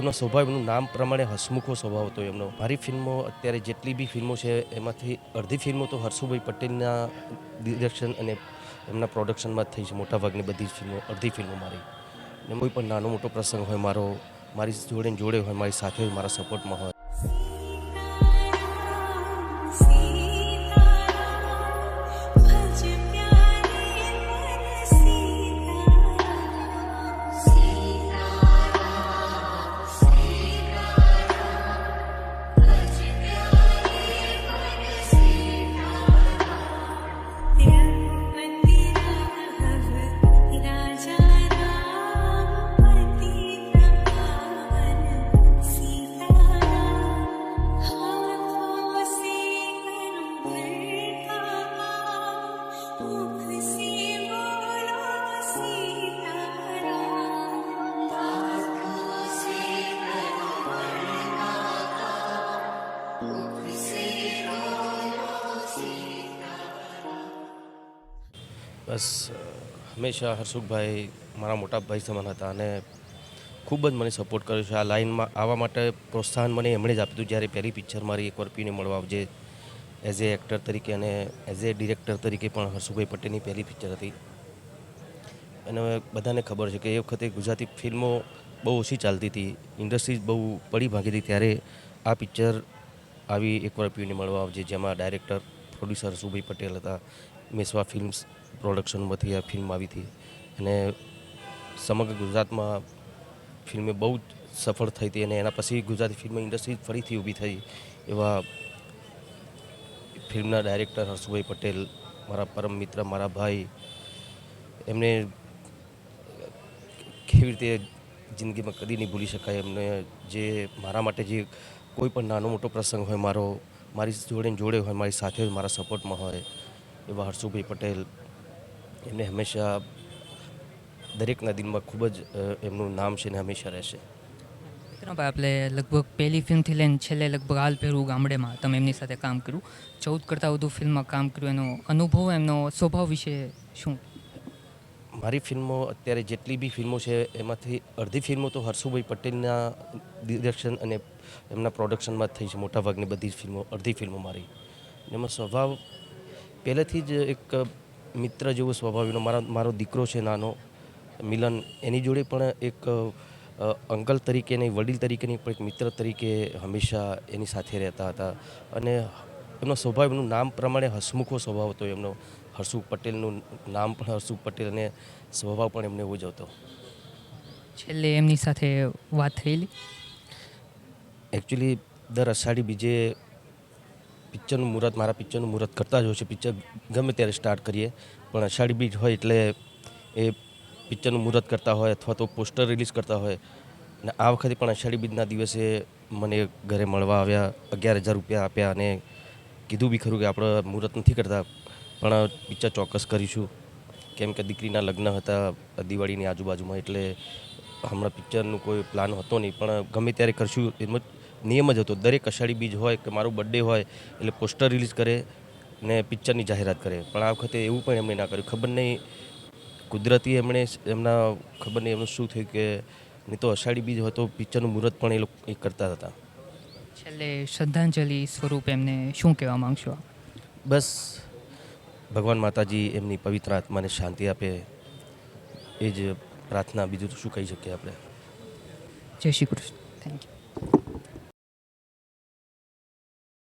એમનો સ્વભાવ એમનું નામ પ્રમાણે હસમુખો સ્વભાવ હતો એમનો. મારી ફિલ્મો, અત્યારે જેટલી બી ફિલ્મો છે, એમાંથી અડધી ફિલ્મો તો હર્ષુભાઈ પટેલના ડિરેક્શન અને એમના પ્રોડક્શનમાં થઈ છે, મોટાભાગની બધી જ ફિલ્મો, અડધી ફિલ્મો મારી. ને કોઈ પણ નાનો મોટો પ્રસંગ હોય, મારો, મારી જોડે જોડે હોય, મારી સાથે હોય, મારા સપોર્ટમાં હોય. બસ, હંમેશા હર્ષુખભાઈ મારા મોટા ભાઈ સમાન હતા અને ખૂબ જ મને સપોર્ટ કર્યો છે. આ લાઇનમાં આવવા માટે પ્રોત્સાહન મને એમણે જ આપ્યું હતું. જ્યારે પહેલી પિક્ચર મારી એકવાર પીને મળવા આવજે. એઝ એ એક્ટર તરીકે અને એઝ એ ડિરેક્ટર તરીકે પણ હર્ષુભાઈ પટેલની પહેલી પિક્ચર હતી. અને બધાને ખબર છે કે એ વખતે ગુજરાતી ફિલ્મો બહુ ઓછી ચાલતી હતી. ઇન્ડસ્ટ્રીઝ બહુ પડી ભાગી હતી ત્યારે આ પિક્ચર આવી એકવાર પીને મળવા આવજે, જેમાં ડાયરેક્ટર પ્રોડ્યુસર હર્ષુભાઈ પટેલ હતા. મેસવા ફિલ્મ્સ પ્રોડક્શનમાંથી આ ફિલ્મ આવી હતી. અને સમગ્ર ગુજરાતમાં ફિલ્મે બહુ જ સફળ થઈ હતી અને એના પછી ગુજરાતી ફિલ્મ ઇન્ડસ્ટ્રી ફરીથી ઊભી થઈ એવા ફિલ્મના ડાયરેક્ટર હર્ષુભાઈ પટેલ, મારા પરમ મિત્ર, મારા ભાઈ, એમને કેવી રીતે જિંદગીમાં કદી નહીં ભૂલી શકાય, એમને જે મારા માટે જે કોઈ પણ નાનો મોટો પ્રસંગ હોય, મારો, મારી જોડે જોડે હોય, મારી સાથે મારા સપોર્ટમાં હોય, એવા હર્ષુભાઈ પટેલ. એમને હંમેશા દરેકના દિલમાં ખૂબ જ એમનું નામ છે ને હંમેશા રહેશે. વિક્રમભાઈ આપણે લગભગ પહેલી ફિલ્મથી લઈને છેલ્લે લગભગ હાલ પહેરું ગામડેમાં. તમે એમની સાથે કામ કર્યું. ચૌદ કરતાં વધુ ફિલ્મમાં કામ કર્યું. એનો અનુભવ, એમનો સ્વભાવ વિશે શું? મારી ફિલ્મો અત્યારે જેટલી બી ફિલ્મો છે, એમાંથી અડધી ફિલ્મો તો હર્ષુભાઈ પટેલના ડિરેક્શન અને એમના પ્રોડક્શનમાં થઈ છે. મોટાભાગની બધી ફિલ્મો અડધી ફિલ્મો મારી. એમાં સ્વભાવ, પહેલેથી જ એક મિત્ર જેવો સ્વભાવ એનો. મારા, મારો દીકરો છે નાનો, મિલન. એની જોડે પણ એક અંકલ તરીકે નહીં વડીલ તરીકે નહીં પણ એક મિત્ર તરીકે હંમેશા એની સાથે રહેતા હતા. અને એમનો સ્વભાવ એમનું નામ પ્રમાણે હસમુખો સ્વભાવ હતો એમનો. હર્ષુખ પટેલનું નામ પણ હર્ષુખ પટેલ અને સ્વભાવ પણ એમને એવો જ હતો. છેલ્લે એમની સાથે વાત થયેલી? એકચ્યુઅલી દર અષાઢી બીજે પિક્ચરનું મુહૂર્ત મારા પિક્ચરનું મુહૂર્ત કરતા જ હોય છે. પિક્ચર ગમે ત્યારે સ્ટાર્ટ કરીએ. પણ અષાઢી બીજ હોય એટલે એ પિક્ચરનું મુહૂર્ત કરતા હોય અથવા તો પોસ્ટર રિલીઝ કરતા હોય. અને આ વખતે પણ અષાઢી બીજના દિવસે મને ઘરે મળવા આવ્યા, અગિયાર હજાર રૂપિયા આપ્યા અને કીધું બી ખરું કે આપણે મુહૂર્ત નથી કરતા, પણ પિક્ચર ચોક્કસ કરીશું. કેમ કે દીકરીના લગ્ન હતા દિવાળીની આજુબાજુમાં, એટલે હમણાં પિક્ચરનું કોઈ પ્લાન હતો નહીં, પણ ગમે ત્યારે કરશું એમ જ નિયમ જ હતો. દરેક અષાઢી બીજ હોય કે મારું બર્થડે હોય, એટલે પોસ્ટર રિલીઝ કરે ને પિક્ચરની જાહેરાત કરે. પણ આ વખતે એવું પણ એમણે ના કર્યું. ખબર નહીં કુદરતી એમણે એમના ખબર નહીં એમનું શું થયું કે નહીં તો અષાઢી બીજ હતો પિક્ચરનું મુહૂર્ત પણ એ લોકો એ કરતા હતા. છેલ્લે શ્રદ્ધાંજલિ સ્વરૂપ એમને શું કહેવા માગશો બસ ભગવાન માતાજી એમની પવિત્ર આત્માને શાંતિ આપે. એ જ પ્રાર્થના બીજું શું કહી શકીએ આપણે? જય શ્રી કૃષ્ણ. Thank you